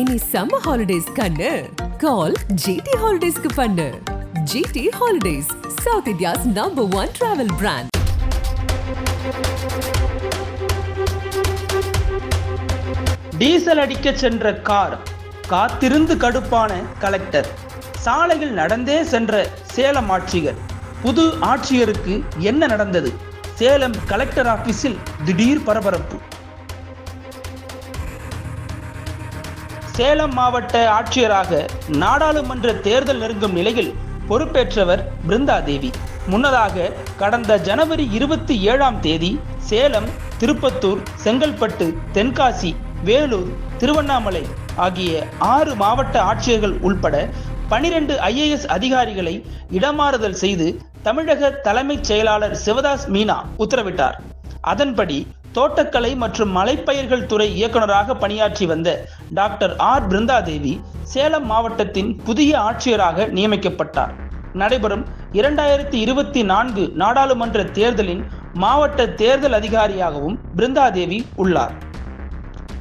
இனி summer holidays கண்ணு. Call GT ஹாலிடேஸ்க்கு பண்ணு. GT holidays south India's number one travel brand diesel அடிக்க சென்ற கார் காத்திருந்து கடுப்பான கலெக்டர் சாலையில் நடந்தே சென்ற சேலம் ஆட்சியர். புது ஆட்சியருக்கு என்ன நடந்தது? சேலம் கலெக்டர் ஆபீஸில் திடீர் பரபரப்பு. சேலம் மாவட்ட ஆட்சியராக நாடாளுமன்ற தேர்தல் நெருங்கும் நிலையில் பொறுப்பேற்றவர் பிருந்தாதேவி. முன்னதாக கடந்த ஜனவரி இருபத்தி ஏழாம் தேதி சேலம் திருப்பத்தூர் செங்கல்பட்டு தென்காசி வேலூர் திருவண்ணாமலை ஆகிய ஆறு மாவட்ட ஆட்சியர்கள் உள்பட பனிரெண்டு ஐஏஎஸ் அதிகாரிகளை இடமாறுதல் செய்து தமிழக தலைமைச் செயலாளர் சிவதாஸ் மீனா உத்தரவிட்டார். அதன்படி தோட்டக்கலை மற்றும் மலைப்பயிர்கள் துறை இயக்குநராக பணியாற்றி வந்த டாக்டர் ஆர். பிருந்தாதேவி சேலம் மாவட்டத்தின் புதிய ஆட்சியராக நியமிக்கப்பட்டார். நடைபெறும் இரண்டாயிரத்தி இருபத்தி நான்கு நாடாளுமன்ற தேர்தலின் மாவட்ட தேர்தல் அதிகாரியாகவும் பிருந்தாதேவி உள்ளார்.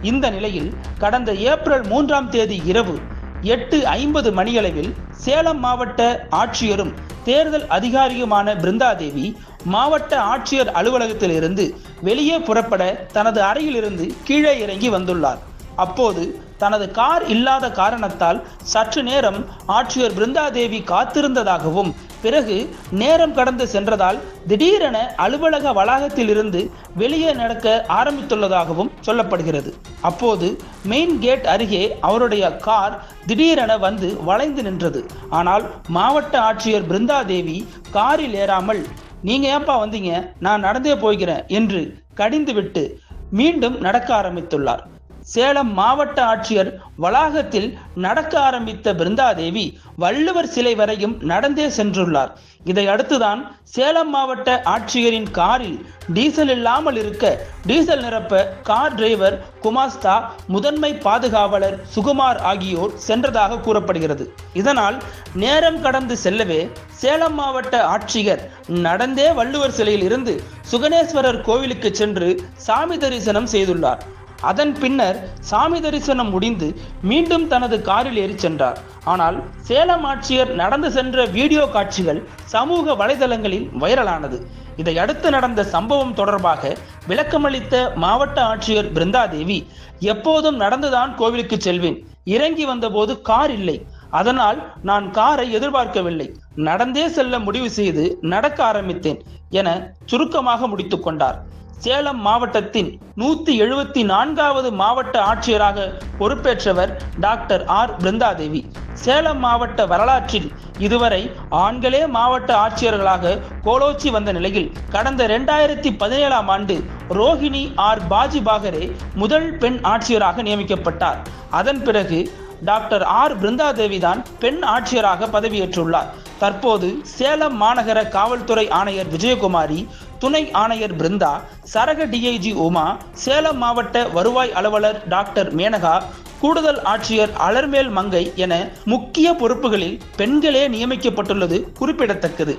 இந்த நிலையில் கடந்த ஏப்ரல் மூன்றாம் தேதி இரவு எட்டு ஐம்பது மணியளவில் சேலம் மாவட்ட ஆட்சியரும் தேர்தல் அதிகாரியுமான பிருந்தாதேவி மாவட்ட ஆட்சியர் அலுவலகத்திலிருந்து வெளியே புறப்பட தனது அறையிலிருந்து கீழே இறங்கி வந்துள்ளார். அப்போது தனது கார் இல்லாத காரணத்தால் சற்று நேரம் ஆட்சியர் பிருந்தாதேவி காத்திருந்ததாகவும் பிறகு நேரம் கடந்து சென்றதால் திடீரென அலுவலக வளாகத்திலிருந்து வெளியே நடக்க ஆரம்பித்துள்ளதாகவும் சொல்லப்படுகிறது. அப்போது மெயின் கேட் அருகே அவருடைய கார் திடீரென வந்து வளைந்து நின்றது. ஆனால் மாவட்ட ஆட்சியர் பிருந்தாதேவி காரில் ஏறாமல் நீங்க ஏன்பா வந்தீங்க? நான் நடந்தே போகிறேன் என்று கடிந்துவிட்டு மீண்டும் நடக்க ஆரம்பித்துள்ளார். சேலம் மாவட்ட ஆட்சியர் வளாகத்தில் நடக்க ஆரம்பித்த பிருந்தாதேவி வள்ளுவர் சிலை வரையும் நடந்தே சென்றுள்ளார். இதை அடுத்துதான் சேலம் மாவட்ட ஆட்சியரின் காரில் டீசல் இல்லாமல் இருக்க டீசல் நிரப்ப கார் டிரைவர் குமாஸ்தா முதன்மை பாதுகாவலர் சுகுமார் ஆகியோர் சென்றதாக கூறப்படுகிறது. இதனால் நேரம் கடந்து செல்லவே சேலம் மாவட்ட ஆட்சியர் நடந்தே வள்ளுவர் சிலையில் இருந்து சுகனேஸ்வரர் கோவிலுக்கு சென்று சாமி தரிசனம் செய்துள்ளார். அதன் பின்னர் சாமி தரிசனம் முடிந்து மீண்டும் தனது காரில் ஏறி சென்றார். ஆனால் சேலம் ஆட்சியர் நடந்து சென்ற வீடியோ காட்சிகள் சமூக வலைதளங்களில் வைரலானது. இதையடுத்து நடந்த சம்பவம் தொடர்பாக விளக்கமளித்த மாவட்ட ஆட்சியர் பிருந்தாதேவி எப்போதும் நடந்துதான் கோவிலுக்கு செல்வேன். இறங்கி வந்தபோது கார் இல்லை. அதனால் நான் காரை எதிர்பார்க்கவில்லை. நடந்தே செல்ல முடிவு செய்து நடக்க ஆரம்பித்தேன் என சுருக்கமாக முடித்துக் கொண்டார். சேலம் மாவட்டத்தின் நூத்தி எழுபத்தி நான்காவது மாவட்ட ஆட்சியராக பொறுப்பேற்றவர் டாக்டர் ஆர். பிருந்தாதேவி. சேலம் மாவட்ட வரலாற்றில் இதுவரை ஆண்களே மாவட்ட ஆட்சியர்களாக கோலோச்சி வந்த நிலையில் கடந்த இரண்டாயிரத்தி பதினேழாம் ஆண்டு ரோஹிணி ஆர். பாஜி பாகரே முதல் பெண் ஆட்சியராக நியமிக்கப்பட்டார். அதன் பிறகு டாக்டர் ஆர் பிருந்தாதேவி தான் பெண் ஆட்சியராக பதவியேற்றுள்ளார். தற்போது சேலம் மாநகர காவல்துறை ஆணையர் விஜயகுமாரி துணை ஆணையர் பிருந்தா சரக டிஐஜி உமா சேலம் மாவட்ட வருவாய் அலுவலர் டாக்டர் மேனகா கூடுதல் ஆட்சியர் அலர்மேல் மங்கை என முக்கிய பொறுப்புகளில் பெண்களே நியமிக்கப்பட்டுள்ளது குறிப்பிடத்தக்கது.